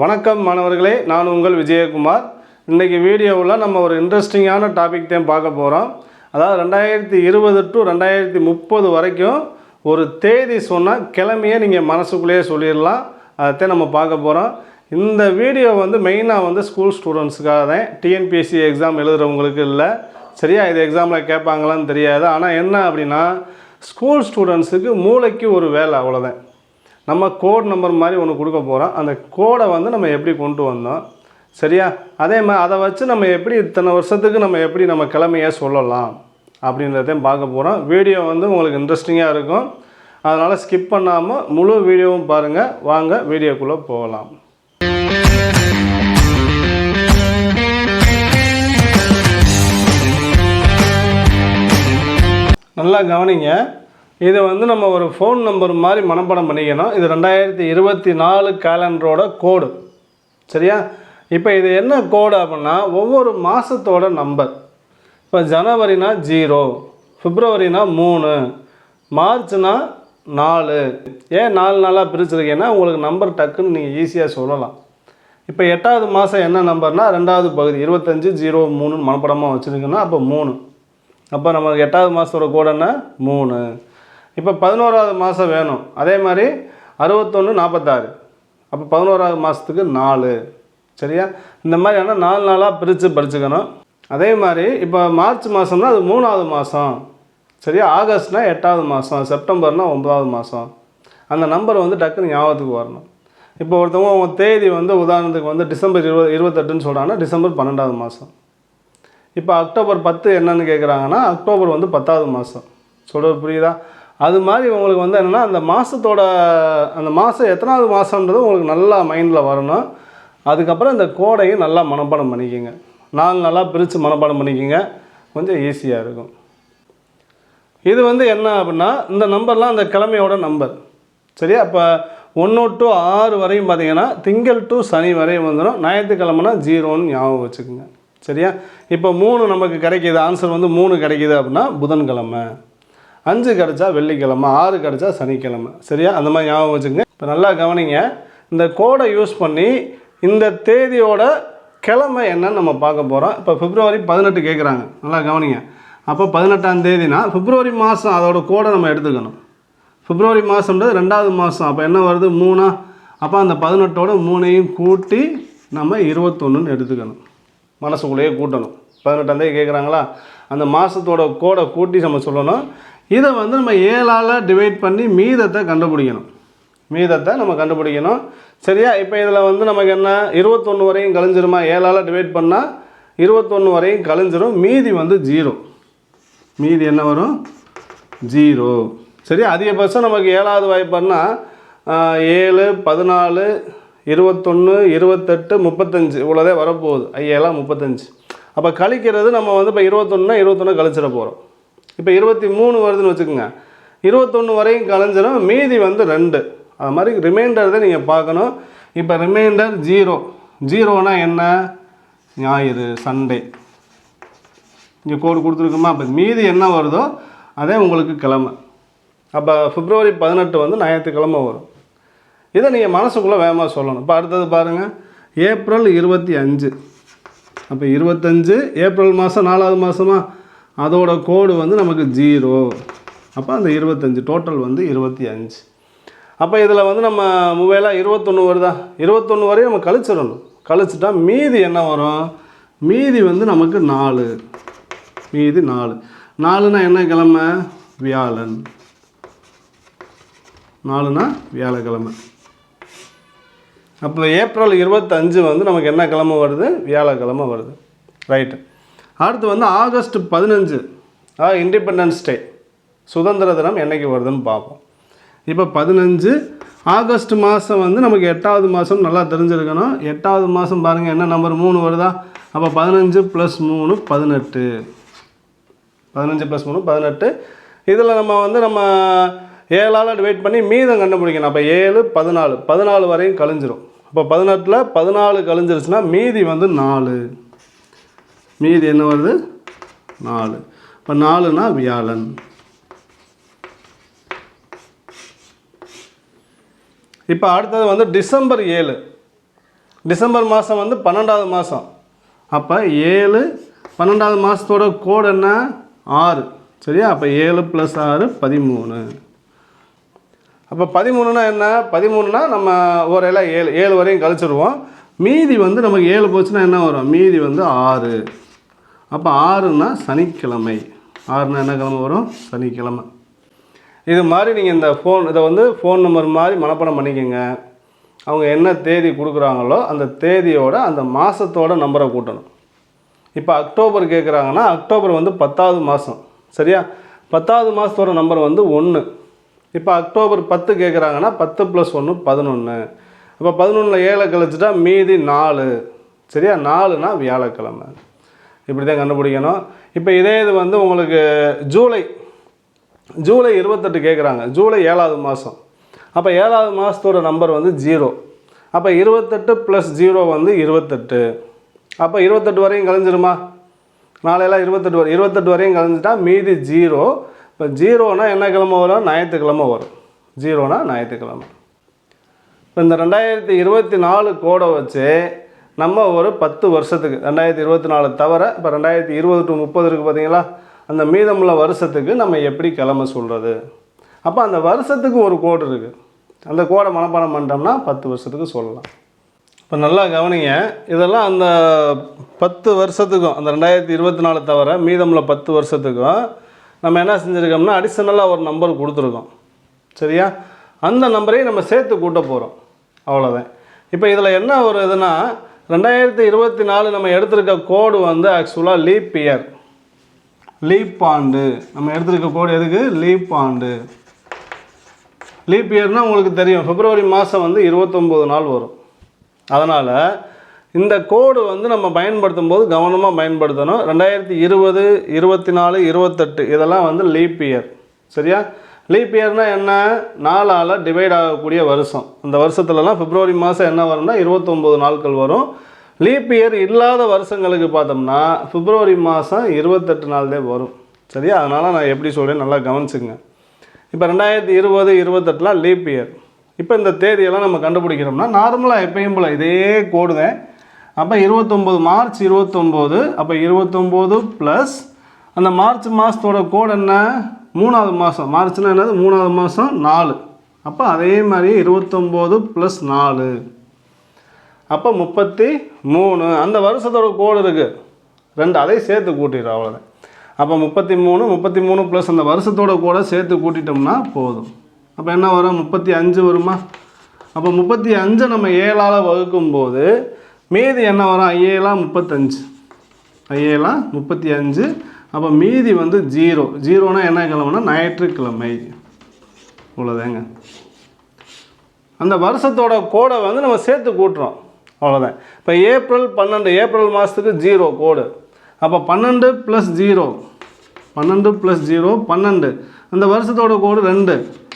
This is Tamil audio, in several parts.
வணக்கம் மாணவர்களே நான் உங்கள் விஜயகுமார். இன்றைக்கி வீடியோவில் நம்ம ஒரு இன்ட்ரெஸ்டிங்கான டாபிக் தான் பார்க்க போகிறோம் அதாவது ரெண்டாயிரத்தி இருபது டு ரெண்டாயிரத்தி முப்பது வரைக்கும் ஒரு தேதி சொன்னால் கிழமையே நீங்கள் மனசுக்குள்ளேயே சொல்லிடலாம். அதைத்தான் நம்ம பார்க்க போகிறோம் இந்த வீடியோ வந்து மெயினாக வந்து ஸ்கூல் ஸ்டூடெண்ட்ஸுக்காக தான். டிஎன்பிஎஸ்சி எக்ஸாம் எழுதுகிறவங்களுக்கு இல்லை. சரியா இது எக்ஸாமில் கேட்பாங்களான்னு தெரியாது. ஆனால் என்ன அப்படின்னா ஸ்கூல் ஸ்டூடெண்ட்ஸுக்கு மூளைக்கு ஒரு வேலை அவ்வளோதான் நம்ம கோட் நம்பர் மாதிரி ஒன்று கொடுக்க போகிறோம் அந்த கோடை வந்து நம்ம எப்படி கொண்டு வந்தோம்? சரியா? அதே மாதிரி அதை வச்சு நம்ம எப்படி இத்தனை வருஷத்துக்கு நம்ம எப்படி நம்ம கிழமையை சொல்லலாம் அப்படின்றதையும் பார்க்க போகிறோம் வீடியோ வந்து உங்களுக்கு இன்ட்ரெஸ்டிங்காக இருக்கும். அதனால் ஸ்கிப் பண்ணாமல் முழு வீடியோவும் பாருங்கள் வாங்க வீடியோக்குள்ளே போகலாம். நல்லா கவனிங்க. இதை வந்து நம்ம ஒரு ஃபோன் நம்பர் மாதிரி மனப்பாடம் பண்ணிக்கணும். இது ரெண்டாயிரத்தி இருபத்தி நாலு கேலண்டரோட கோடு சரியா? இப்போ இது என்ன கோடு அப்படின்னா ஒவ்வொரு மாதத்தோட நம்பர் இப்போ ஜனவரினா ஜீரோ ஃபிப்ரவரினா மூணு மார்ச்னா நாலு. ஏன் நாலு நாளாக பிரிச்சிருக்கேன்னா உங்களுக்கு நம்பர் டக்குன்னு நீங்கள் ஈஸியாக சொல்லலாம். இப்போ எட்டாவது மாதம் என்ன நம்பர்னா ரெண்டாவது பகுதி இருபத்தஞ்சு ஜீரோ மூணுன்னு மனப்படமாக வச்சுருக்கோன்னா அப்போ மூணு. அப்போ நமக்கு எட்டாவது மாதத்தோட கோடுன்னா மூணு. இப்போ பதினோராவது மாதம் வேணும். அதே மாதிரி அறுபத்தொன்று நாற்பத்தாறு. அப்போ பதினோராவது மாதத்துக்கு நாலு. சரியா? இந்த மாதிரி ஆனால் நாலு நாளாக பிரித்து படிச்சுக்கணும். அதே மாதிரி இப்போ மார்ச் மாதம்னா அது மூணாவது மாதம். சரியா? ஆகஸ்ட்னா எட்டாவது மாதம். செப்டம்பர்னா ஒன்பதாவது மாதம். அந்த நம்பர் வந்து டக்குன்னு ஞாபகத்துக்கு வரணும். இப்போ ஒருத்தவங்க உங்கள் தேதி வந்து உதாரணத்துக்கு வந்து டிசம்பர் இருபது இருபத்தெட்டுன்னு சொல்கிறாங்கன்னா டிசம்பர் பன்னெண்டாவது மாதம். இப்போ அக்டோபர் பத்து என்னன்னு கேட்குறாங்கன்னா அக்டோபர் வந்து பத்தாவது மாதம். சொல்கிறது புரியுதா? அது மாதிரி உங்களுக்கு வந்து என்னென்னா அந்த மாதத்தோட அந்த மாதம் எத்தனாவது மாதன்றது உங்களுக்கு நல்லா மைண்டில் வரணும். அதுக்கப்புறம் இந்த கோடையும் நல்லா மனப்பாடம் பண்ணிக்கோங்க. நாலு நல்லா பிரித்து மனப்பாடம் பண்ணிக்கோங்க. கொஞ்சம் ஈஸியாக இருக்கும். இது வந்து என்ன அப்படின்னா இந்த நம்பர்லாம் அந்த கிழமையோட நம்பர். சரியா? இப்போ ஒன்று டு ஆறு வரையும் பார்த்தீங்கன்னா திங்கள் டு சனி வரையும் வந்துடும் ஞாயிற்றுக்கிழமைனா ஜீரோன்னு ஞாபகம் வச்சுக்கோங்க. சரியா? இப்போ மூணு நமக்கு கிடைக்கிது. ஆன்சர் வந்து மூணு கிடைக்கிது அப்படின்னா புதன்கிழமை. அஞ்சு கிடச்சா வெள்ளிக்கிழமை ஆறு கிடச்சா சனிக்கிழமை. சரியா? அந்த மாதிரி ஞாபகம் வச்சுக்கோங்க. இப்போ நல்லா கவனிங்க. இந்த கோடை யூஸ் பண்ணி இந்த தேதியோட கிழமை என்னன்னு நம்ம பார்க்க போகிறோம் இப்போ பிப்ரவரி பதினெட்டு கேட்குறாங்க நல்லா கவனிங்க. அப்போ பதினெட்டாம் தேதினா பிப்ரவரி மாதம் அதோட கோடை நம்ம எடுத்துக்கணும். பிப்ரவரி மாதம்ன்றது ரெண்டாவது மாதம் அப்போ என்ன வருது? மூணா. அப்போ அந்த பதினெட்டோட மூணையும் கூட்டி நம்ம இருபத்தொன்னுன்னு எடுத்துக்கணும். மனசுக்குள்ளேயே கூட்டணும். பதினெட்டாந்தேதி கேட்குறாங்களா அந்த மாதத்தோட கோடை கூட்டி நம்ம சொல்லணும். இதை வந்து நம்ம ஏழால் டிவைட் பண்ணி மீதத்தை கண்டுபிடிக்கணும். மீதத்தை நம்ம கண்டுபிடிக்கணும். சரியா? இப்போ இதில் வந்து நமக்கு என்ன? இருபத்தொன்று வரையும் கழிஞ்சிருமா? ஏழால் டிவைட் பண்ணால் இருபத்தொன்று வரையும் கழிஞ்சிரும். மீதி வந்து ஜீரோ மீதி என்ன வரும்? ஜீரோ சரி அதிகபட்சம் நமக்கு ஏழாவது வாய்ப்புன்னா ஏழு பதினாலு இருபத்தொன்று இருபத்தெட்டு முப்பத்தஞ்சு. இவ்வளோதே வரப்போகுது. ஐயெல்லாம் முப்பத்தஞ்சு. அப்போ கழிக்கிறது நம்ம வந்து இப்போ இருபத்தொன்னா இருபத்தொன்று கழிச்சிட போகிறோம் இப்போ இருபத்தி மூணு வருதுன்னு வச்சுக்கோங்க. இருபத்தொன்று வரையும் கலைஞ்சிடும் மீதி வந்து ரெண்டு. அது மாதிரி ரிமைண்டர் தான் நீங்கள் பார்க்கணும். இப்போ ரிமைண்டர் ஜீரோ ஜீரோனா என்ன? ஞாயிறு சண்டே இங்கே கோடு கொடுத்துருக்கோமா? அப்போ மீதி என்ன வருதோ அதே உங்களுக்கு கிழமை. அப்போ பிப்ரவரி பதினெட்டு வந்து ஞாயிற்றுக்கிழமை வரும். இதை நீங்கள் மனசுக்குள்ளே வேகமாக சொல்லணும். இப்போ அடுத்தது பாருங்கள் ஏப்ரல் இருபத்தி அஞ்சு. அப்போ இருபத்தஞ்சு ஏப்ரல் மாதம் நாலாவது மாதமாக அதோட கோடு வந்து நமக்கு ஜீரோ. அப்போ அந்த இருபத்தஞ்சி டோட்டல் வந்து இருபத்தி அஞ்சு. அப்போ இதில் வந்து நம்ம மூவேலாக இருபத்தொன்று வருதா? இருபத்தொன்று வரையும் நம்ம கழிச்சிடணும். கழிச்சிட்டா மீதி என்ன வரும்? மீதி வந்து நமக்கு நாலு. மீதி நாலு. நாலுனா என்ன கிழமை? வியாழன். நாலுனா வியாழக்கிழமை. அப்போ ஏப்ரல் இருபத்தஞ்சு வந்து நமக்கு என்ன கிழமை வருது? வியாழக்கிழமை வருது. ரைட்டு அடுத்து வந்து ஆகஸ்ட் பதினஞ்சு ஆ இண்டிபெண்டன்ஸ் டே சுதந்திர தினம் என்றைக்கு வருதுன்னு பார்ப்போம். இப்போ பதினஞ்சு ஆகஸ்ட் மாதம் வந்து நமக்கு எட்டாவது மாதம் நல்லா தெரிஞ்சிருக்கணும். எட்டாவது மாதம் பாருங்கள் என்ன நம்பர் மூணு வருதா? அப்போ பதினஞ்சு ப்ளஸ் மூணு பதினெட்டு. பதினஞ்சு ப்ளஸ் மூணு பதினெட்டு. இதில் நம்ம வந்து நம்ம ஏழால் டிவைட் பண்ணி மீதம் கண்டுபிடிக்கணும். அப்போ ஏழு பதினாலு. பதினாலு வரையும் கழிஞ்சிரும். அப்போ பதினெட்டில் பதினாலு கழிஞ்சிருச்சுன்னா மீதி வந்து நாலு. மீதி என்ன வருது? நாலு. இப்போ நாலுனா வியாழன். இப்போ அடுத்தது வந்து டிசம்பர் ஏழு. டிசம்பர் மாதம் வந்து பன்னெண்டாவது மாதம் அப்போ ஏழு பன்னெண்டாவது மாதத்தோட கோடு என்ன? ஆறு. சரியா? அப்போ ஏழு ப்ளஸ் ஆறு பதிமூணு. அப்போ பதிமூணுனா என்ன? பதிமூணுனா நம்ம ஒரு இலை ஏழு ஏழு வரையும் கழிச்சிடுவோம் மீதி வந்து நமக்கு ஏழு போச்சுன்னா என்ன வரும்? மீதி வந்து ஆறு. அப்போ ஆறுனா சனிக்கிழமை. ஆறுனா என்ன கிழமை வரும்? சனிக்கிழமை. இது மாதிரி நீங்கள் இந்த ஃபோன் இதை வந்து ஃபோன் நம்பர் மாதிரி மனப்பாடம் பண்ணிக்கோங்க. அவங்க என்ன தேதி கொடுக்குறாங்களோ அந்த தேதியோட அந்த மாதத்தோட நம்பரை கூட்டணும். இப்போ அக்டோபர் கேட்குறாங்கன்னா அக்டோபர் வந்து பத்தாவது மாதம் சரியா? பத்தாவது மாதத்தோட நம்பர் வந்து ஒன்று இப்போ அக்டோபர் பத்து கேட்குறாங்கன்னா பத்து ப்ளஸ் ஒன்று பதினொன்று இப்போ பதினொன்றில் ஏழை கழிச்சிட்டா மீதி நாலு. சரியா? நாலுனா வியாழக்கிழமை. இப்படி தான் கண்டுபிடிக்கணும். இப்போ இதே இது வந்து உங்களுக்கு ஜூலை ஜூலை இருபத்தெட்டு கேட்குறாங்க ஜூலை ஏழாவது மாதம் அப்போ ஏழாவது மாதத்தோட நம்பர் வந்து ஜீரோ அப்போ இருபத்தெட்டு ப்ளஸ் ஜீரோ வந்து இருபத்தெட்டு. அப்போ இருபத்தெட்டு வரையும் கழிஞ்சிருமா? நாளையெல்லாம் இருபத்தெட்டு வரை இருபத்தெட்டு வரையும் கழிஞ்சிட்டா மீதி ஜீரோ இப்போ ஜீரோனா என்ன கிழமை வரும்? ஞாயிற்றுக்கிழமை வரும். ஜீரோனா ஞாயிற்றுக்கிழமை. இப்போ இந்த ரெண்டாயிரத்தி இருபத்தி நாலு கோடை வச்சு நம்ம ஒரு பத்து வருஷத்துக்கு ரெண்டாயிரத்தி இருபத்தி நாலு தவிர இப்போ ரெண்டாயிரத்தி இருபது டு முப்பது இருக்குது பார்த்தீங்களா அந்த மீதமுள்ள வருஷத்துக்கு நம்ம எப்படி கிளம்ப சொல்கிறது அப்போ அந்த வருஷத்துக்கு ஒரு கோடு இருக்குது அந்த கோடை மனப்பாடம் பண்ணிட்டோம்னா பத்து வருஷத்துக்கு சொல்லலாம். இப்போ நல்லா கவனிங்க இதெல்லாம் அந்த பத்து வருஷத்துக்கும் அந்த ரெண்டாயிரத்தி இருபத்தி நாலு தவிர மீதமுள்ள பத்து வருஷத்துக்கும் நம்ம என்ன செஞ்சுருக்கோம்னா அடிஷ்னலாக ஒரு நம்பர் கொடுத்துருக்கோம். சரியா? அந்த நம்பரையும் நம்ம சேர்த்து கூட்ட போகிறோம் அவ்வளோதான் இப்போ இதில் என்ன ஒரு இதுனால் ரெண்டாயிரத்தி இருபத்தி நாலு நம்ம எடுத்திருக்க கோடு வந்து ஆக்சுவலாக லீப் இயர் லீப் ஆண்டு. நம்ம எடுத்திருக்க கோடு எதுக்கு? லீப் ஆண்டு. லீப் இயர்னால் உங்களுக்கு தெரியும். பிப்ரவரி மாதம் வந்து இருபத்தொம்போது நாள் வரும். அதனால் இந்த கோடு வந்து நம்ம பயன்படுத்தும் போது கவனமாக பயன்படுத்தணும். ரெண்டாயிரத்தி இருபது இருபத்தி நாலு இருபத்தெட்டு இதெல்லாம் வந்து லீப் இயர் சரியா? லீப் இயர்னால் என்ன? நாலால் டிவைட் ஆகக்கூடிய வருஷம். அந்த வருஷத்துலலாம் பிப்ரவரி மாதம் என்ன வரும்னா இருபத்தொம்போது நாட்கள் வரும். லீப் இயர் இல்லாத வருஷங்களுக்கு பார்த்தோம்னா பிப்ரவரி மாதம் இருபத்தெட்டு நாள் தான் வரும். சரியா? அதனால் நான் எப்படி சொல்கிறேன் நல்லா கவனிச்சுங்க இப்போ ரெண்டாயிரத்தி இருபது இருபத்தெட்டுலாம் லீப் இயர் இப்போ இந்த தேதியெல்லாம் நம்ம கண்டுபிடிக்கிறோம்னா நார்மலாக எப்பயும் போல் இதே கோடு தான் அப்போ இருபத்தொம்போது மார்ச் இருபத்தொம்போது அப்போ இருபத்தொம்போது ப்ளஸ் அந்த மார்ச் மாதத்தோட கோடு என்ன? மூணாவது மாதம் மார்ச்னா என்னது? மூணாவது மாதம் நாலு. அப்போ அதே மாதிரி இருபத்தொம்போது ப்ளஸ் நாலு. அப்போ முப்பத்தி மூணு அந்த வருஷத்தோட கோடு இருக்குது ரெண்டு அதையும் சேர்த்து கூட்டிடும் அவ்வளோதான் அப்போ முப்பத்தி மூணு முப்பத்தி மூணு ப்ளஸ் அந்த வருஷத்தோட கூட சேர்த்து கூட்டிட்டோம்னா போதும். அப்போ என்ன வரும்? முப்பத்தி அஞ்சு வருமா? அப்போ முப்பத்தி அஞ்சை நம்ம ஏழால் வகுக்கும்போது மீதி என்ன வரும்? ஐஏலாம் முப்பத்தஞ்சு. ஐஏலாம் முப்பத்தி அஞ்சு அப்போ மீதி வந்து ஜீரோ. ஜீரோனா என்ன கிழமைனா ஞாயிற்றுக்கிழமை இவ்வளோதாங்க அந்த வருஷத்தோட கோடை வந்து நம்ம சேர்த்து கூட்டுறோம். அவ்வளோதான் இப்போ ஏப்ரல் பன்னெண்டு ஏப்ரல் மாதத்துக்கு ஜீரோ கோடு. அப்போ பன்னெண்டு ப்ளஸ் ஜீரோ. பன்னெண்டு ப்ளஸ் ஜீரோ பன்னெண்டு. அந்த வருஷத்தோட கோடு ரெண்டு.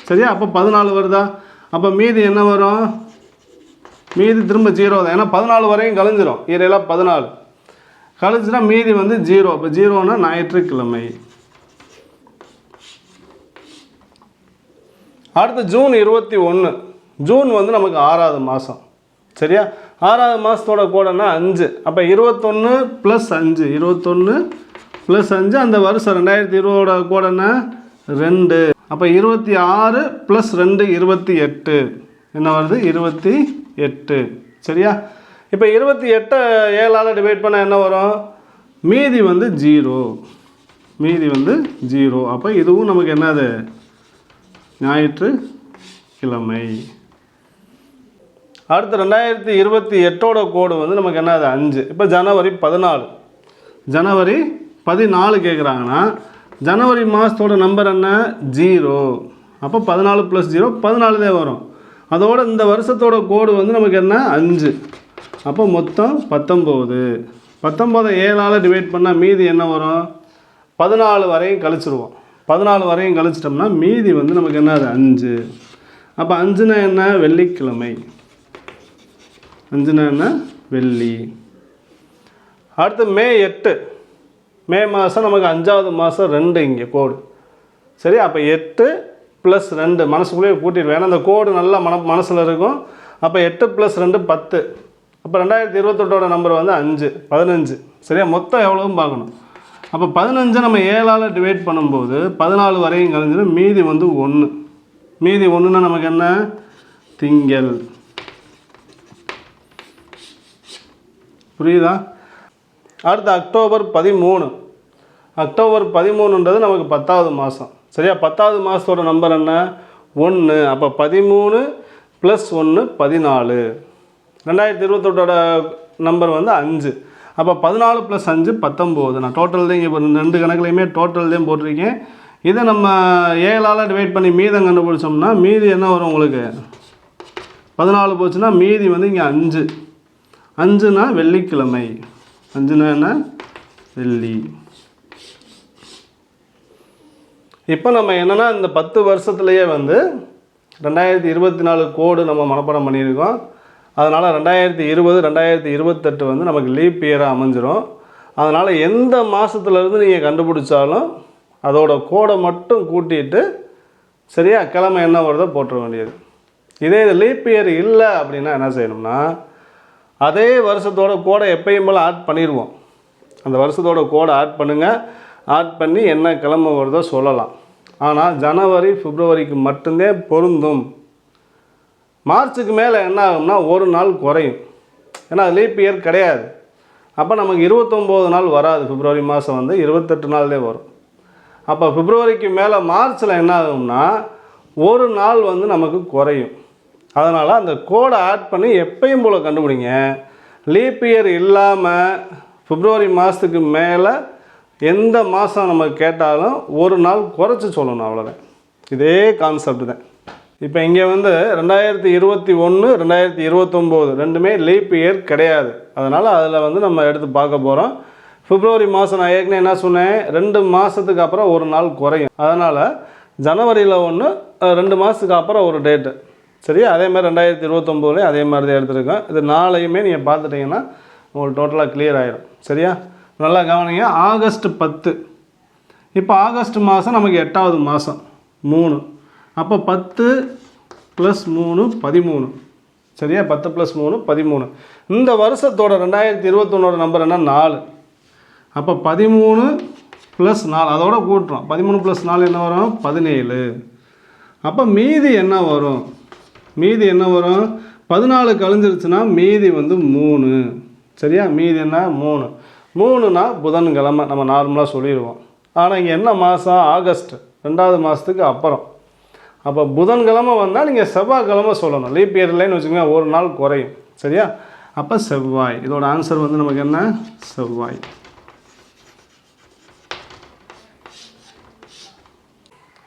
சரியா? அப்போ பதினாலு வருதா? அப்போ மீதி என்ன வரும்? மீதி திரும்ப ஜீரோ தான் ஏன்னா பதினாலு வரையும் கழிஞ்சிரும். ஈரையில் பதினாலு. கழிச்சுனா மீதி வந்து ஜீரோ. அப்போ ஜீரோனா ஞாயிற்றுக்கிழமை அடுத்து ஜூன் இருபத்தி ஒன்று ஜூன் வந்து நமக்கு ஆறாவது மாதம் சரியா? ஆறாவது மாதத்தோட கோடன்னா அஞ்சு. அப்போ இருபத்தொன்று ப்ளஸ் அஞ்சு. இருபத்தொன்று ப்ளஸ் அஞ்சு. அந்த வருஷம் ரெண்டாயிரத்தி இருபதோட கோடன்னா ரெண்டு. அப்போ இருபத்தி ஆறு ப்ளஸ் ரெண்டு இருபத்தி எட்டு. என்ன வருது? இருபத்தி எட்டு. சரியா? இப்போ இருபத்தி எட்டை ஏழால் டிவைட் பண்ணால் என்ன வரும்? மீதி வந்து ஜீரோ மீதி வந்து ஜீரோ அப்போ இதுவும் நமக்கு என்னது? ஞாயிற்று கிழமை அடுத்து ரெண்டாயிரத்தி இருபத்தி எட்டோட கோடு வந்து நமக்கு என்னது? அஞ்சு. இப்போ ஜனவரி பதினாலு. ஜனவரி பதினாலு கேட்குறாங்கன்னா ஜனவரி மாதத்தோட நம்பர் என்ன? ஜீரோ அப்போ பதினாலு ப்ளஸ் ஜீரோ பதினாலு தான் வரும். அதோட இந்த வருஷத்தோட கோடு வந்து நமக்கு என்ன? அஞ்சு. அப்போ மொத்தம் பத்தொம்போது பத்தொம்போதை ஏழால் டிவைட் பண்ணால் மீதி என்ன வரும்? பதினாலு வரையும் கழிச்சிருவோம். பதினாலு வரையும் கழிச்சிட்டோம்னா மீதி வந்து நமக்கு என்ன அது? அஞ்சு. அப்போ அஞ்சுனா என்ன? வெள்ளிக்கிழமை. அஞ்சுனா என்ன? வெள்ளி. அடுத்து மே எட்டு. மே மாதம் நமக்கு அஞ்சாவது மாதம் ரெண்டு இங்கே கோடு. சரி அப்போ எட்டு ப்ளஸ் ரெண்டு. மனசுக்குள்ளேயே கூட்டிடுவேன் ஏன்னா அந்த கோடு நல்லா மன மனசில் இருக்கும். அப்போ எட்டு ப்ளஸ் ரெண்டு பத்து. அப்போ ரெண்டாயிரத்தி இருபத்தெட்டோட நம்பர் வந்து அஞ்சு பதினஞ்சு. சரியா? மொத்தம் எவ்வளோன்னு பார்க்கணும். அப்போ பதினஞ்சை நம்ம ஏழால் டிவைட் பண்ணும்போது பதினாலு வரையும் கலைஞ்சிடும் மீதி வந்து ஒன்று மீதி ஒன்றுனா நமக்கு என்ன? திங்கள். புரியுதா? அடுத்து அக்டோபர் பதிமூணு. அக்டோபர் பதிமூணுன்றது நமக்கு பத்தாவது மாதம் சரியா? பத்தாவது மாதத்தோட நம்பர் என்ன? ஒன்று அப்போ பதிமூணு ப்ளஸ் ஒன்று பதினாலு. ரெண்டாயிரத்தி இருபத்தெட்டோட நம்பர் வந்து அஞ்சு. அப்போ பதினாலு ப்ளஸ் அஞ்சு பத்தொம்போது நான் டோட்டல் தான் இங்கே இப்போ ரெண்டு கணக்குலையுமே டோட்டல் தான் போட்டிருக்கேன். இதை நம்ம ஏழால் டிவைட் பண்ணி மீதம் கண்டுபிடிச்சோம்னா மீதி என்ன வரும் உங்களுக்கு? பதினாலு போச்சுன்னா மீதி வந்து இங்கே அஞ்சு. அஞ்சுனா வெள்ளிக்கிழமை. அஞ்சுனா என்ன? வெள்ளி. இப்போ நம்ம என்னென்னா இந்த பத்து வருஷத்துலேயே வந்து ரெண்டாயிரத்தி இருபத்தி நாலு கோடு நம்ம மனப்பாடம் பண்ணியிருக்கோம். அதனால் ரெண்டாயிரத்தி இருபது ரெண்டாயிரத்தி இருபத்தெட்டு வந்து நமக்கு லீப் இயராக அமைஞ்சிரும். அதனால் எந்த மாதத்துலேருந்து நீங்கள் கண்டுபிடிச்சாலும் அதோட கோடை மட்டும் கூட்டிட்டு சரியா கிழமை என்ன வருதோ போட்டுற வேண்டியது. இதே இது லீப் இயர் இல்லை அப்படின்னா என்ன செய்யணும்னா அதே வருஷத்தோட கோடை எப்பயும் போல் ஆட் பண்ணிடுவோம். அந்த வருஷத்தோட கோடை ஆட் பண்ணுங்கள் ஆட் பண்ணி என்ன கிழமை வருதோ சொல்லலாம். ஆனால் ஜனவரி பிப்ரவரிக்கு மட்டும்தான் பொருந்தும். மார்ச்சுக்கு மேலே என்ன ஆகும்னா ஒரு நாள் குறையும். ஏன்னா லீப் இயர் கிடையாது. அப்போ நமக்கு இருபத்தொம்போது நாள் வராது. பிப்ரவரி மாதம் வந்து இருபத்தெட்டு நாள்லே வரும். அப்போ பிப்ரவரிக்கு மேலே மார்ச்சில் என்ன ஆகும்னா ஒரு நாள் வந்து நமக்கு குறையும். அதனால் அந்த கோடை ஆட் பண்ணி எப்பயும் போல் கண்டுபிடிங்க. லீப் இயர் இல்லாமல் பிப்ரவரி மாதத்துக்கு மேலே எந்த மாதம் நம்ம கேட்டாலும் ஒரு நாள் குறைச்சி சொல்லணும் அவ்வளோதான் இதே கான்செப்ட் தான். இப்போ இங்கே வந்து ரெண்டாயிரத்தி இருபத்தி ஒன்று ரெண்டாயிரத்தி இருபத்தொம்போது ரெண்டுமே லீப் இயர் கிடையாது. அதனால் அதில் வந்து நம்ம எடுத்து பார்க்க போகிறோம் பிப்ரவரி மாதம் நான் ஏற்கனவே என்ன சொன்னேன்? ரெண்டு மாதத்துக்கு அப்புறம் ஒரு நாள் குறையும். அதனால் ஜனவரியில் ஒன்று ரெண்டு மாதத்துக்கு அப்புறம் ஒரு டேட்டு சரியா? அதே மாதிரி ரெண்டாயிரத்தி இருபத்தொம்போதுலேயும் அதே மாதிரி தான் எடுத்துருக்கோம். இது நாளையுமே நீங்கள் பார்த்துட்டிங்கன்னா உங்களுக்கு டோட்டலாக கிளியர் ஆகிடும் சரியா? நல்லா கவனிங்க. ஆகஸ்ட் பத்து. இப்போ ஆகஸ்ட் மாதம் நமக்கு எட்டாவது மாதம் மூணு. அப்போ பத்து ப்ளஸ் மூணு பதிமூணு. சரியா? பத்து ப்ளஸ் மூணு பதிமூணு. இந்த வருஷத்தோட ரெண்டாயிரத்தி இருபத்தொன்னோட நம்பர் என்ன? நாலு. அப்போ பதிமூணு ப்ளஸ் நாலு. அதோட கூட்டுறோம். பதிமூணு ப்ளஸ் நாலு என்ன வரும்? பதினேழு. அப்போ மீதி என்ன வரும்? மீதி என்ன வரும்? பதினாலு கழிஞ்சிருச்சுன்னா மீதி வந்து மூணு. சரியா? மீதி என்ன? மூணு. மூணுனா புதன்கிழமை. நம்ம நார்மலாக சொல்லிடுவோம் ஆனால் இங்கே என்ன மாதம் ஆகஸ்ட். ரெண்டாவது மாதத்துக்கு அப்புறம். அப்போ புதன்கிழமை வந்தால் நீங்கள் செவ்வாய்க்கிழமை சொல்லணும். லீப் இயர்லேன்னு வச்சுக்கோங்க ஒரு நாள் குறையும். சரியா? அப்போ செவ்வாய். இதோட ஆன்சர் வந்து நமக்கு என்ன? செவ்வாய்.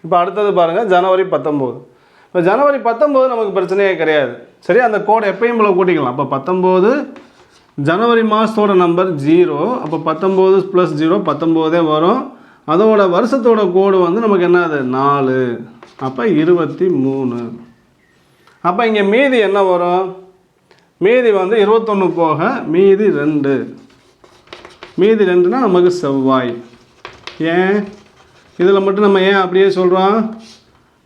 இப்போ அடுத்தது பாருங்கள் ஜனவரி பத்தொம்போது. இப்போ ஜனவரி பத்தொம்போது நமக்கு பிரச்சனையே கிடையாது. சரி அந்த கோடை எப்பயும் போல் கூட்டிக்கலாம். அப்போ பத்தொம்போது ஜனவரி மாதத்தோட நம்பர் ஜீரோ அப்போ பத்தொம்போது ப்ளஸ் ஜீரோ பத்தொம்போதே வரும். அதோட வருஷத்தோட கோடு வந்து நமக்கு என்னது? நாலு. அப்போ இருபத்தி மூணு. அப்போ இங்கே மீதி என்ன வரும்? மீதி வந்து இருபத்தொன்று போக மீதி ரெண்டு. மீதி ரெண்டுனா நமக்கு செவ்வாய். ஏன்? இதில் மட்டும் நம்ம ஏன் அப்படியே சொல்கிறோம்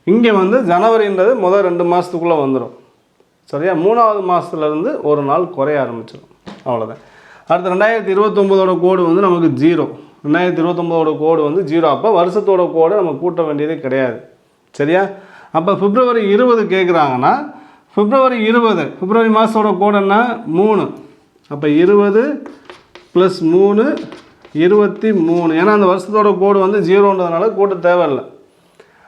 இங்கே வந்து ஜனவரின்றது முதல் ரெண்டு மாதத்துக்குள்ளே வந்துடும் சரியா? மூணாவது மாதத்துலேருந்து ஒரு நாள் குறைய ஆரம்பிச்சிடும் அவ்வளோதான் அடுத்து ரெண்டாயிரத்தி இருபத்தொம்போதோட கோடு வந்து நமக்கு ஜீரோ. ரெண்டாயிரத்தி இருபத்தொம்போதோட கோடு வந்து ஜீரோ. அப்போ வருஷத்தோட கோடு நம்ம கூட்ட வேண்டியதே கிடையாது. சரியா? அப்போ பிப்ரவரி இருபது கேட்குறாங்கன்னா பிப்ரவரி இருபது பிப்ரவரி மாதத்தோட கோடு மூணு. அப்போ இருபது ப்ளஸ் மூணு இருபத்தி மூணு ஏன்னா அந்த வருஷத்தோட கோடு வந்து ஜீரோன்றதுனால கூட்ட தேவையில்லை.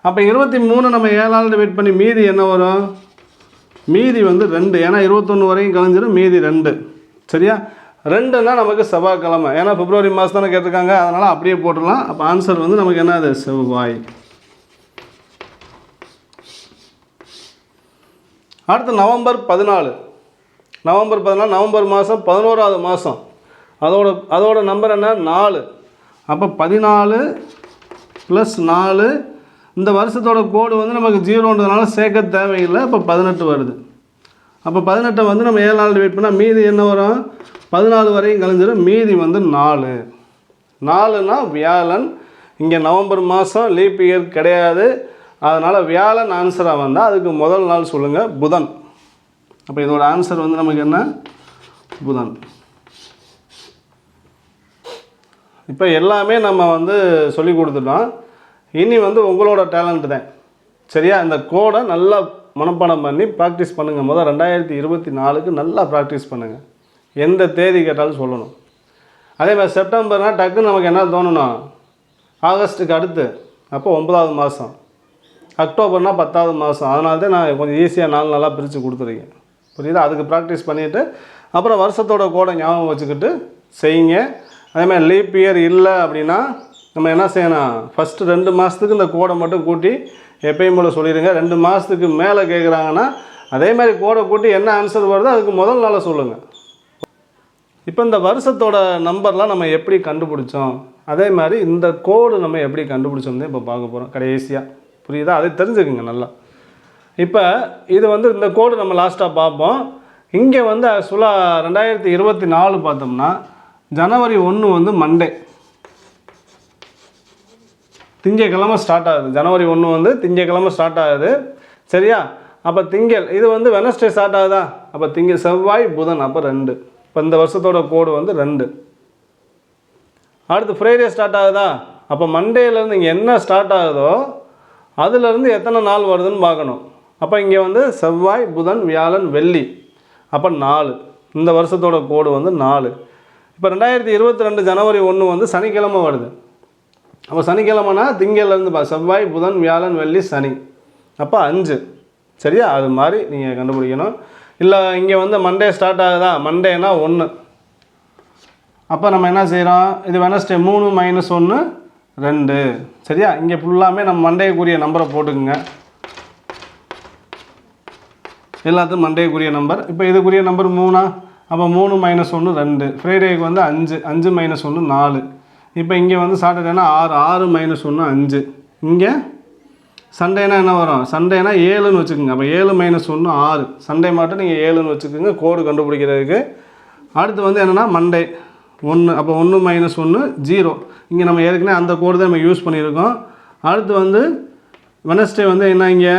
அப்போ இருபத்தி மூணு நம்ம ஏழாள் டிவைட் பண்ணி மீதி என்ன வரும்? மீதி வந்து ரெண்டு. ஏன்னா இருபத்தொன்று வரையும் கழிஞ்சிடும் மீதி ரெண்டு. சரியா? ரெண்டுன்னா நமக்கு செவ்வாய்க்கிழமை. ஏன்னா பிப்ரவரி மாதம் தானே கேட்டிருக்காங்க. அதனால் அப்படியே போட்டுடலாம். அப்போ ஆன்சர் வந்து நமக்கு என்னது? செவ்வாய். அடுத்து நவம்பர் பதினாலு. நவம்பர் பதினாலு நவம்பர் மாதம் பதினோராவது மாதம் அதோட அதோட நம்பர் என்ன? நாலு. அப்போ பதினாலு ப்ளஸ் நாலு இந்த வருஷத்தோட கோடு வந்து நமக்கு ஜீரோன்றதுனால சேர்க்க தேவையில்லை. அப்போ பதினெட்டு வருது. அப்போ பதினெட்டை வந்து நம்ம ஏழு நாள் வெயிட் பண்ணால் மீதி என்ன வரும்? பதினாலு வரையும் கழிஞ்சிடும் மீதி வந்து நாலு. நாலுனா வியாழன். இங்கே நவம்பர் மாதம் லீப் இயர் கிடையாது. அதனால் வியாழன் ஆன்சராக வந்தால் அதுக்கு முதல் நாள் சொல்லுங்கள் புதன். அப்போ இதோட ஆன்சர் வந்து நமக்கு என்ன? புதன். இப்போ எல்லாமே நம்ம வந்து சொல்லி கொடுத்துட்டோம். இனி வந்து உங்களோட டேலண்ட் தான். சரியா? இந்த கோடை நல்லா மனப்பாடம் பண்ணி ப்ராக்டிஸ் பண்ணுங்கள் முதல் ரெண்டாயிரத்தி இருபத்தி நாலுக்கு நல்லா ப்ராக்டிஸ் பண்ணுங்கள் எந்த தேதி கேட்டாலும் சொல்லணும். அதே மாதிரி செப்டம்பர்னால் டக்குன்னு நமக்கு என்ன தோணணும் ஆகஸ்ட்டுக்கு அடுத்து. அப்போ ஒன்பதாவது மாதம் அக்டோபர்னால் பத்தாவது மாதம். அதனால தான் நான் கொஞ்சம் ஈஸியாக நாலு நாளாக பிரித்து கொடுத்துருக்கேன். புரியுதா? அதுக்கு ப்ராக்டிஸ் பண்ணிவிட்டு அப்புறம் வருஷத்தோட கோடை ஞாபகம் வச்சுக்கிட்டு செய்யுங்க. அதே மாதிரி லீப் இயர் இல்லை அப்படின்னா நம்ம என்ன செய்யணும்? ஃபஸ்ட்டு ரெண்டு மாதத்துக்கு இந்த கோடை மட்டும் கூட்டி எப்பயும் போல் சொல்லிடுங்க. ரெண்டு மாதத்துக்கு மேலே கேட்குறாங்கன்னா அதே மாதிரி கோடை கூட்டி என்ன ஆன்சர் வருதோ அதுக்கு முதல் நாளாக சொல்லுங்கள் இப்போ இந்த வருஷத்தோட நம்பர்லாம் நம்ம எப்படி கண்டுபிடிச்சோம்? அதே மாதிரி இந்த கோடு நம்ம எப்படி கண்டுபிடிச்சோம்னு இப்போ பார்க்க போகிறோம் கடைசியாக புரியுதா? அதை தெரிஞ்சுக்குங்க நல்லா. இப்போ இது வந்து இந்த கோடு நம்ம லாஸ்ட்டாக பார்ப்போம். இங்கே வந்து ஆக்சுவலாக ரெண்டாயிரத்தி இருபத்தி நாலு பார்த்தோம்னா ஜனவரி ஒன்று வந்து மண்டே திங்கக்கிழமை ஸ்டார்ட் ஆகுது. ஜனவரி ஒன்று வந்து திங்கக்கிழமை ஸ்டார்ட் ஆகுது. சரியா? அப்போ திங்கள் இது வந்து வெனஸ்டே ஸ்டார்ட் ஆகுதா? அப்போ திங்கள் செவ்வாய் புதன் அப்போ ரெண்டு. இப்போ இந்த வருஷத்தோட கோடு வந்து ரெண்டு. அடுத்து ஃப்ரைடே ஸ்டார்ட் ஆகுதா? அப்போ மண்டேலேருந்து இங்கே என்ன ஸ்டார்ட் ஆகுதோ அதுலேருந்து எத்தனை நாள் வருதுன்னு பார்க்கணும். அப்போ இங்கே வந்து செவ்வாய் புதன் வியாழன் வெள்ளி. அப்போ நாலு. இந்த வருஷத்தோட கோடு வந்து நாலு. இப்போ ரெண்டாயிரத்தி இருபத்தி ரெண்டு ஜனவரி ஒன்று வந்து சனிக்கிழமை வருது. அப்போ சனிக்கிழமைனா திங்கள்லேருந்து பா செவ்வாய் புதன் வியாழன் வெள்ளி சனி. அப்போ அஞ்சு. சரியா? அது மாதிரி நீங்கள் கண்டுபிடிக்கணும். இல்லை இங்கே வந்து மண்டே ஸ்டார்ட் ஆகுதா? மண்டேனா ஒன்று அப்போ நம்ம என்ன செய்கிறோம் இது வெனஸ்டே மூணு மைனஸ் ஒன்று ரெண்டு. சரியா? இங்கே ஃபுல்லாமே நம்ம மண்டேக்குரிய நம்பரை போட்டுக்குங்க. எல்லாத்துக்கும் மண்டேக்குரிய நம்பர் இப்போ இதுக்குரிய நம்பர் மூணா? அப்போ மூணு மைனஸ் ஒன்று ரெண்டு. ஃப்ரைடேக்கு வந்து அஞ்சு. அஞ்சு மைனஸ் ஒன்று நாலு. இப்போ இங்கே வந்து சாட்டர்டேனா ஆறு. ஆறு மைனஸ் ஒன்று அஞ்சு. இங்கே சண்டேனா என்ன வரும்? சண்டேனா ஏழுன்னு வச்சுக்கோங்க. அப்போ ஏழு மைனஸ் ஒன்று ஆறு. சண்டே மட்டும் நீங்கள் ஏழுன்னு வச்சுக்கோங்க. கோடு கண்டுபிடிக்கிறதுக்கு. அடுத்து வந்து என்னென்னா மண்டே ஒன்று அப்போ ஒன்று மைனஸ் ஒன்று ஜீரோ இங்கே நம்ம ஏற்கனவே அந்த கோடு தான் நம்ம யூஸ் பண்ணியிருக்கோம். அடுத்து வந்து வெனஸ்டே வந்து என்ன இங்கே?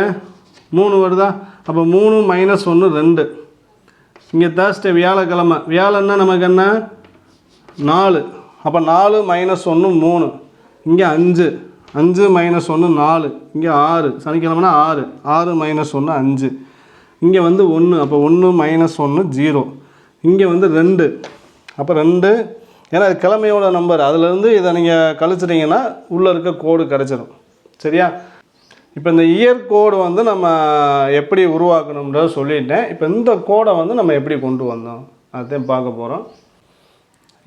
மூணு வருதா? அப்போ மூணு மைனஸ் ஒன்று ரெண்டு. இங்கே தேர்ஸ்டே வியாழக்கிழமை. வியாழன்னா நமக்கு என்ன? நாலு. அப்போ நாலு மைனஸ் ஒன்று மூணு. இங்கே அஞ்சு. அஞ்சு மைனஸ் ஒன்று நாலு. இங்கே ஆறு. சனிக்கிழமைனா ஆறு. ஆறு மைனஸ் ஒன்று அஞ்சு. இங்கே வந்து ஒன்று அப்போ ஒன்று மைனஸ் ஒன்று ஜீரோ இங்கே வந்து ரெண்டு. அப்போ ரெண்டு ஏன்னா அது கிழமையோட நம்பர் அதுலேருந்து இதை நீங்கள் கழிச்சிட்டிங்கன்னா உள்ளே இருக்க கோடு கிடச்சிரும். சரியா? இப்போ இந்த இயர் கோடு வந்து நம்ம எப்படி உருவாக்கணும்ன்றத சொல்லிட்டேன். இப்போ இந்த கோடை வந்து நம்ம எப்படி கொண்டு வந்தோம்? அதையும் பார்க்க போகிறோம்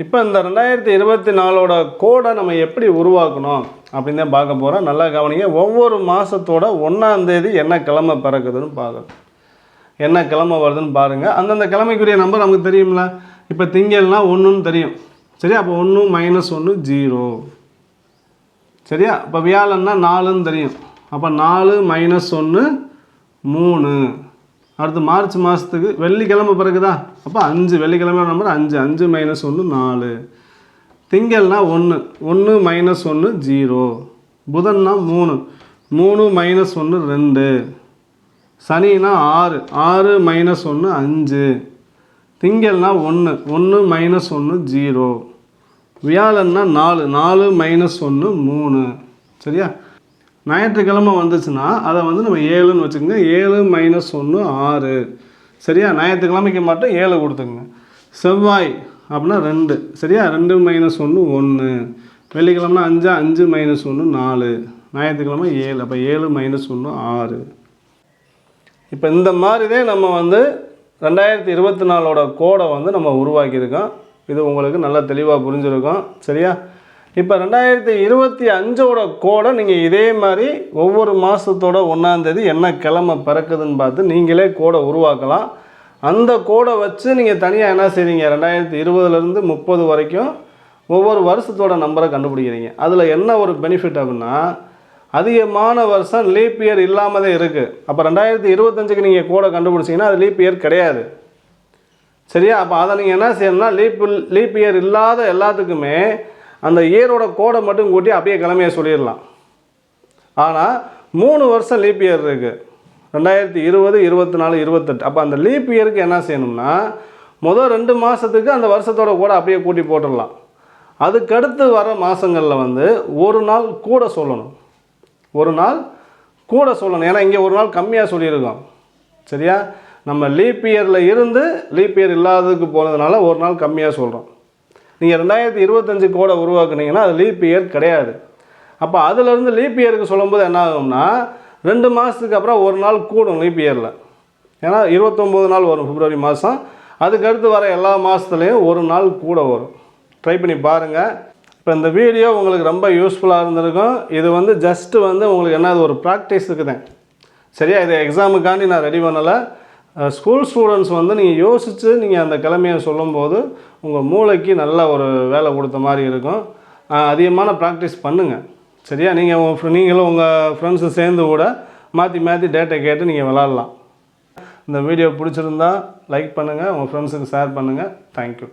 இப்போ இந்த ரெண்டாயிரத்தி இருபத்தி நாலோட கோடை நம்ம எப்படி உருவாக்கணும் அப்படின்னு தான் பார்க்க போகிறோம் நல்லா கவனிங்க. ஒவ்வொரு மாதத்தோட ஒன்றாந்தேதி என்ன கிழமை பிறக்குதுன்னு பார்க்கணும். என்ன கிழமை வருதுன்னு பாருங்கள் அந்தந்த கிழமைக்குரிய நம்பர் நமக்கு தெரியும்ல? இப்போ திங்கள்னால் ஒன்றுன்னு தெரியும். சரியா? அப்போ ஒன்று மைனஸ் ஒன்று ஜீரோ சரியா? இப்போ வியாழன்னா நாலுன்னு தெரியும். அப்போ நாலு மைனஸ் ஒன்று மூணு. அடுத்து மார்ச் மாதத்துக்கு வெள்ளிக்கிழமை பிறகுதா? அப்போ அஞ்சு. வெள்ளிக்கிழமை நம்பர் அஞ்சு. அஞ்சு மைனஸ் ஒன்று நாலு. திங்கள்னா ஒன்று ஒன்று மைனஸ் ஒன்று ஜீரோ புதன்னா மூணு. மூணு மைனஸ் ஒன்று ரெண்டு. சனினா ஆறு. ஆறு மைனஸ் ஒன்று அஞ்சு. திங்கள்னா ஒன்று ஒன்று மைனஸ் ஒன்று ஜீரோ வியாழன்னா நாலு. நாலு மைனஸ் ஒன்று மூணு. சரியா? ஞாயிற்றுக்கிழமை வந்துச்சுன்னா அதை வந்து நம்ம ஏழுன்னு வச்சுக்கோங்க. ஏழு மைனஸ் ஒன்று ஆறு. சரியா? ஞாயிற்றுக்கிழமைக்கு மட்டும் ஏழு கொடுத்துங்க செவ்வாய் அப்படின்னா ரெண்டு. சரியா? ரெண்டு மைனஸ் ஒன்று ஒன்று வெள்ளிக்கிழமைனா அஞ்சா? அஞ்சு மைனஸ் ஒன்று நாலு. ஞாயிற்றுக்கிழமை ஏழு. அப்போ ஏழு மைனஸ் ஒன்று ஆறு. இப்போ இந்த மாதிரி தான் நம்ம வந்து ரெண்டாயிரத்தி இருபத்தி நாலோட கோடை வந்து நம்ம உருவாக்கியிருக்கோம். இது உங்களுக்கு நல்லா தெளிவாக புரிஞ்சுருக்கும். சரியா? இப்போ ரெண்டாயிரத்தி இருபத்தி அஞ்சோட கோடை நீங்கள் இதே மாதிரி ஒவ்வொரு மாதத்தோட ஒன்றாந்தேதி என்ன கிழமை பிறக்குதுன்னு பார்த்து நீங்களே கோடை உருவாக்கலாம். அந்த கோடை வச்சு நீங்கள் தனியாக என்ன செய்கிறீங்க ரெண்டாயிரத்தி இருபதுலேருந்து முப்பது வரைக்கும் ஒவ்வொரு வருஷத்தோட நம்பரை கண்டுபிடிக்கிறீங்க. அதில் என்ன ஒரு பெனிஃபிட் அப்படின்னா அதிகமான வருஷம் லீப் இயர் இல்லாமல் தான் இருக்குது அப்போ ரெண்டாயிரத்தி இருபத்தஞ்சுக்கு நீங்கள் கோடை கண்டுபிடிச்சிங்கன்னா அது லீப் இயர் கிடையாது. சரியா? அப்போ அதை நீங்கள் என்ன செய்யணும்னா லீப் லீப் இயர் இல்லாத எல்லாத்துக்குமே அந்த இயரோட கோடை மட்டும் கூட்டி அப்படியே கிழமையை சொல்லிடலாம். ஆனால் மூணு வருஷம் லீப் இயர் இருக்குது ரெண்டாயிரத்தி இருபது இருபத்தி நாலு இருபத்தெட்டு. அப்போ அந்த லீப் இயருக்கு என்ன செய்யணும்னா முதல் ரெண்டு மாதத்துக்கு அந்த வருஷத்தோட கூட அப்படியே கூட்டி போட்டுடலாம். அதுக்கடுத்து வர மாதங்களில் வந்து ஒரு நாள் கூட சொல்லணும். ஒரு நாள் கூட சொல்லணும். ஏன்னா இங்கே ஒரு நாள் கம்மியாக சொல்லியிருக்கோம். சரியா? நம்ம லீப் இயரில் இருந்து லீப் இயர் இல்லாததுக்கு போனதுனால ஒரு நாள் கம்மியாக சொல்கிறோம் நீங்கள் ரெண்டாயிரத்தி இருபத்தஞ்சு கோடை உருவாக்குனீங்கன்னா அது லீப் இயர் கிடையாது. அப்போ அதுலேருந்து லீப் இயருக்கு சொல்லும்போது என்ன ஆகும்னா ரெண்டு மாதத்துக்கு அப்புறம் ஒரு நாள் கூடும் லீப் இயரில் ஏன்னா இருபத்தொம்போது நாள் வரும் பிப்ரவரி மாதம் அதுக்கடுத்து வர எல்லா மாதத்துலேயும் ஒரு நாள் கூட வரும். ட்ரை பண்ணி பாருங்கள் இப்போ இந்த வீடியோ உங்களுக்கு ரொம்ப யூஸ்ஃபுல்லாக இருந்திருக்கும். இது வந்து ஜஸ்ட்டு வந்து உங்களுக்கு என்ன ஒரு ப்ராக்டிஸுக்கு தான் சரியா? இது எக்ஸாமுக்காண்டி நான் ரெடி பண்ணலை. ஸ்கூல் ஸ்டூடெண்ட்ஸ் வந்து நீங்கள் யோசித்து நீங்கள் அந்த கிழமையை சொல்லும்போது உங்கள் மூளைக்கு நல்ல ஒரு வேலை கொடுத்த மாதிரி இருக்கும். அதிகமான ப்ராக்டிஸ் பண்ணுங்கள் சரியா? நீங்கள் உங்கள் நீங்களும் உங்கள் ஃப்ரெண்ட்ஸு சேர்ந்து கூட மாற்றி மாற்றி டேட்டை கேட்டு நீங்கள் விளாட்லாம். இந்த வீடியோ பிடிச்சிருந்தா லைக் பண்ணுங்கள் உங்கள் ஃப்ரெண்ட்ஸுக்கு ஷேர் பண்ணுங்கள் தேங்க்யூ